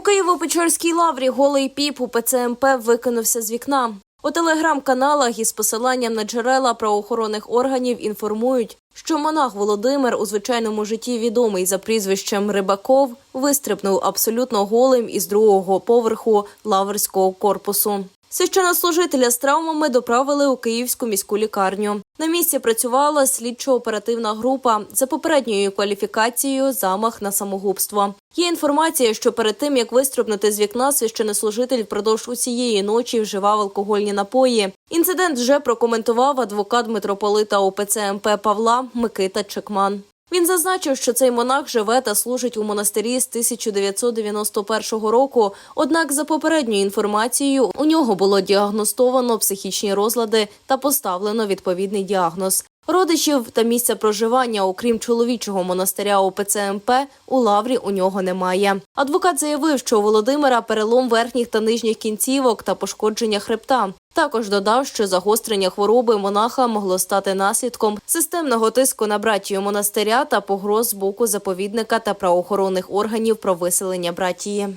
Києво-Печорській лаврі голий піп у ПЦМП викинувся з вікна. У телеграм-каналах із посиланням на джерела правоохоронних органів інформують, що монах Володимир у звичайному житті відомий за прізвищем Рибаков вистрибнув абсолютно голим із другого поверху лаврського корпусу. Священнослужителя з травмами доправили у Київську міську лікарню. На місці працювала слідчо-оперативна група за попередньою кваліфікацією замах на самогубство. Є інформація, що перед тим як вистрибнути з вікна, священнослужитель впродовж усієї ночі вживав алкогольні напої. Інцидент вже прокоментував адвокат митрополита ОПЦ МП Павла Микита Чекман. Він зазначив, що цей монах живе та служить у монастирі з 1991 року. Однак, за попередньою інформацією, у нього було діагностовано психічні розлади та поставлено відповідний діагноз. Родичів та місця проживання, окрім чоловічого монастиря ОПЦ МП, у лаврі у нього немає. Адвокат заявив, що у Володимира перелом верхніх та нижніх кінцівок та пошкодження хребта. Також додав, що загострення хвороби монаха могло стати наслідком системного тиску на братію монастиря та погроз з боку заповідника та правоохоронних органів про виселення братії.